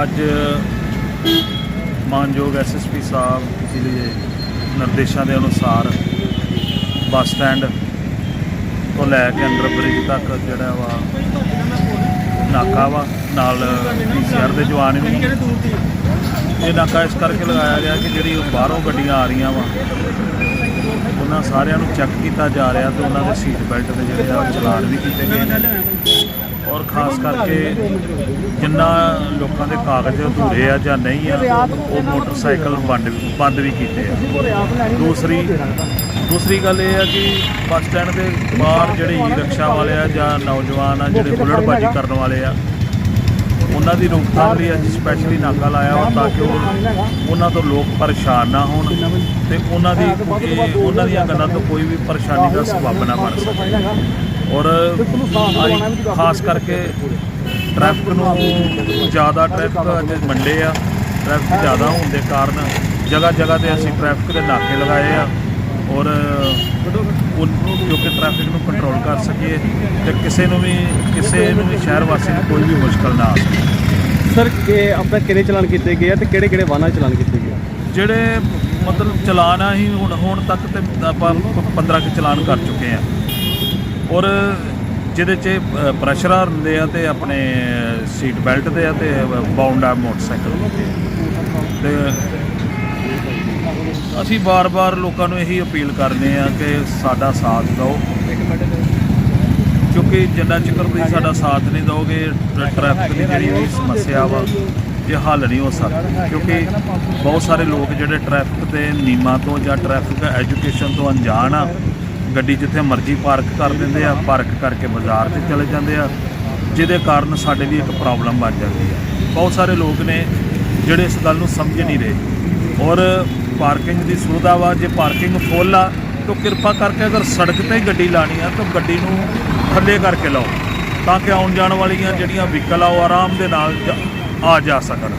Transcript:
ਅੱਜ ਮਾਨਯੋਗ ਐਸਐਸਪੀ ਸਾਹਿਬ ਜੀ ਦੇ ਨਿਰਦੇਸ਼ਾਂ ਦੇ ਅਨੁਸਾਰ ਬੱਸ ਸਟੈਂਡ ਤੋਂ ਲੈ ਕੇ ਅੰਡਰ ਬ੍ਰਿਜ ਤੱਕ ਜਿਹੜਾ ਵਾ ਨਾਕਾ ਵਾ ਨਾਲ ਪੀਸੀਆਰ ਦੇ ਜਵਾਨ ਵੀ। ਇਹ ਨਾਕਾ ਇਸ ਕਰਕੇ ਲਗਾਇਆ ਗਿਆ ਕਿ ਜਿਹੜੀ ਬਾਹਰੋਂ ਗੱਡੀਆਂ ਆ ਰਹੀਆਂ ਵਾ ਉਹਨਾਂ ਸਾਰਿਆਂ ਨੂੰ ਚੈੱਕ ਕੀਤਾ ਜਾ ਰਿਹਾ ਤੇ ਉਹਨਾਂ ਦੇ ਸੀਟ ਬੈਲਟ ਦੇ ਜਿਹੜੇ ਆ ਚਲਾਨ ਵੀ ਕੀਤੇ ਗਏ ਨੇ। ਔਰ ਖਾਸ ਕਰਕੇ ਜਿੰਨਾ ਲੋਕਾਂ ਦੇ ਕਾਗਜ਼ ਅਧੂਰੇ ਆ ਜਾਂ ਨਹੀਂ ਆ, ਉਹ ਮੋਟਰਸਾਈਕਲ ਬੰਦ ਬੰਦ ਵੀ ਕੀਤੇ ਆ। ਦੂਸਰੀ ਦੂਸਰੀ ਗੱਲ ਇਹ ਆ ਕਿ ਬੱਸ ਸਟੈਂਡ ਦੇ ਬਾਹਰ ਜਿਹੜੇ ਈ ਰਿਕਸ਼ਾ ਵਾਲੇ ਆ ਜਾਂ ਨੌਜਵਾਨ ਆ ਜਿਹੜੇ ਬੁਲਟਬਾਜ਼ੀ ਕਰਨ ਵਾਲੇ ਆ ਉਹਨਾਂ ਦੀ ਰੋਕਥਾਮ ਲਈ ਅੱਜ ਸਪੈਸ਼ਲੀ ਨਾਕਾ ਲਾਇਆ ਵਾ ਤਾਂ ਕਿ ਉਹ ਉਹਨਾਂ ਤੋਂ ਲੋਕ ਪਰੇਸ਼ਾਨ ਨਾ ਹੋਣ ਤੇ ਉਹਨਾਂ ਦੀ ਉਹਨਾਂ ਦੀਆਂ ਗੱਲਾਂ ਤੋਂ ਕੋਈ ਵੀ ਪਰੇਸ਼ਾਨੀ ਦਾ ਸਬੱਬ ਨਾ ਬਣ ਸਕੇ। ਔਰ ਅੱਜ ਖਾਸ ਕਰਕੇ ਟ੍ਰੈਫਿਕ ਨੂੰ ਜ਼ਿਆਦਾ ਟ੍ਰੈਫਿਕ ਅੱਜ ਮੰਡੇ ਆ ਟ੍ਰੈਫਿਕ ਜ਼ਿਆਦਾ ਹੋਣ ਦੇ ਕਾਰਨ ਜਗ੍ਹਾ ਜਗ੍ਹਾ ਤੇ ਅਸੀਂ ਟ੍ਰੈਫਿਕ ਦੇ ਨਾਕੇ ਲਗਾਏ ਆ ਔਰ ਉਹ- ਕਿਉਂਕਿ ਟ੍ਰੈਫਿਕ ਨੂੰ ਕੰਟਰੋਲ ਕਰ ਸਕੀਏ ਤੇ ਕਿਸੇ ਨੂੰ ਵੀ ਕਿਸੇ ਨੂੰ ਵੀ ਸ਼ਹਿਰ ਵਾਸੀ ਨੂੰ ਕੋਈ ਵੀ ਮੁਸ਼ਕਲ ਨਾ ਆ ਸਕੇ ਸਰ ਇਹ ਆਪਾਂ ਕਿਹੜੇ ਚਲਾਨ ਕੀਤੇ ਗਏ ਆ ਤੇ ਕਿਹੜੇ ਕਿਹੜੇ ਵਾਹਨਾਂ ਦੇ ਚਲਾਨ ਕੀਤੇ ਗਏ ਆ? ਜਿਹੜੇ ਮਤਲਬ ਚਲਾਨ ਆ ਹੀ ਹੁਣ ਹੁਣ ਤੱਕ ਤੇ ਆਪਾਂ 15 ਕੁ ਚਲਾਨ ਕਰ ਚੁੱਕੇ ਆ। ਔਰ ਜਿਹਦੇ 'ਚ ਪ੍ਰੈਸ਼ਰ ਹੁੰਦੇ ਆ ਤੇ ਆਪਣੇ ਸੀਟ ਬੈਲਟ ਦੇ ਆ ਤੇ ਬਾਉਂਡ ਆ ਮੋਟਰਸਾਈਕਲ ਤੇ ਅਸੀਂ ਬਾਰ-ਬਾਰ ਲੋਕਾਂ ਨੂੰ ਇਹੀ ਅਪੀਲ ਕਰਦੇ ਆ ਕਿ ਸਾਡਾ ਸਾਥ ਦਿਓ। ਕਿਉਂਕਿ ਜਿੰਨਾ ਚਿਰ ਤੁਸੀਂ ਸਾਡਾ ਸਾਥ ਨਹੀਂ ਦਿਓਗੇ ਟ੍ਰੈਫਿਕ ਦੀ ਜਿਹੜੀ ਵੀ ਸਮੱਸਿਆ ਵਾ, ਇਹ ਹੱਲ ਨਹੀਂ ਹੋ ਸਕਦੀ। ਕਿਉਂਕਿ ਬਹੁਤ ਸਾਰੇ ਲੋਕ ਜਿਹੜੇ ਟ੍ਰੈਫਿਕ ਦੇ ਨਿਯਮਾਂ ਤੋਂ ਜਾਂ ਟ੍ਰੈਫਿਕ ਐਜੂਕੇਸ਼ਨ ਤੋਂ ਅਣਜਾਣ ਆ, ਗੱਡੀ ਜਿੱਥੇ ਮਰਜ਼ੀ ਪਾਰਕ ਕਰ ਦਿੰਦੇ ਆ ਪਾਰਕ ਕਰਕੇ ਬਾਜ਼ਾਰ 'ਚ ਚਲੇ ਜਾਂਦੇ ਆ, ਜਿਹਦੇ ਕਾਰਨ ਸਾਡੇ ਲਈ ਇੱਕ ਪ੍ਰੋਬਲਮ ਬਣ ਜਾਂਦੀ ਹੈ ਬਹੁਤ ਸਾਰੇ ਲੋਕ ਨੇ ਜਿਹੜੇ ਇਸ ਗੱਲ ਨੂੰ ਸਮਝ ਨਹੀਂ ਰਹੇ। ਔਰ ਪਾਰਕਿੰਗ ਦੀ ਸੁਵਿਧਾ ਵਾ, ਜੇ ਪਾਰਕਿੰਗ ਫੁੱਲ ਆ ਤਾਂ ਕਿਰਪਾ ਕਰਕੇ ਅਗਰ ਸੜਕ ਤੇ ਹੀ ਗੱਡੀ ਲਾਣੀ ਆ, ਤਾਂ ਗੱਡੀ ਨੂੰ ਥੱਲੇ ਕਰਕੇ ਲਾਓ, ਤਾਂ ਕਿ ਆਉਣ ਜਾਣ ਵਾਲੀਆਂ ਜਿਹੜੀਆਂ ਵਹੀਕਲ ਆ, ਉਹ ਆਰਾਮ ਦੇ ਨਾਲ ਆ ਜਾ ਸਕਣ।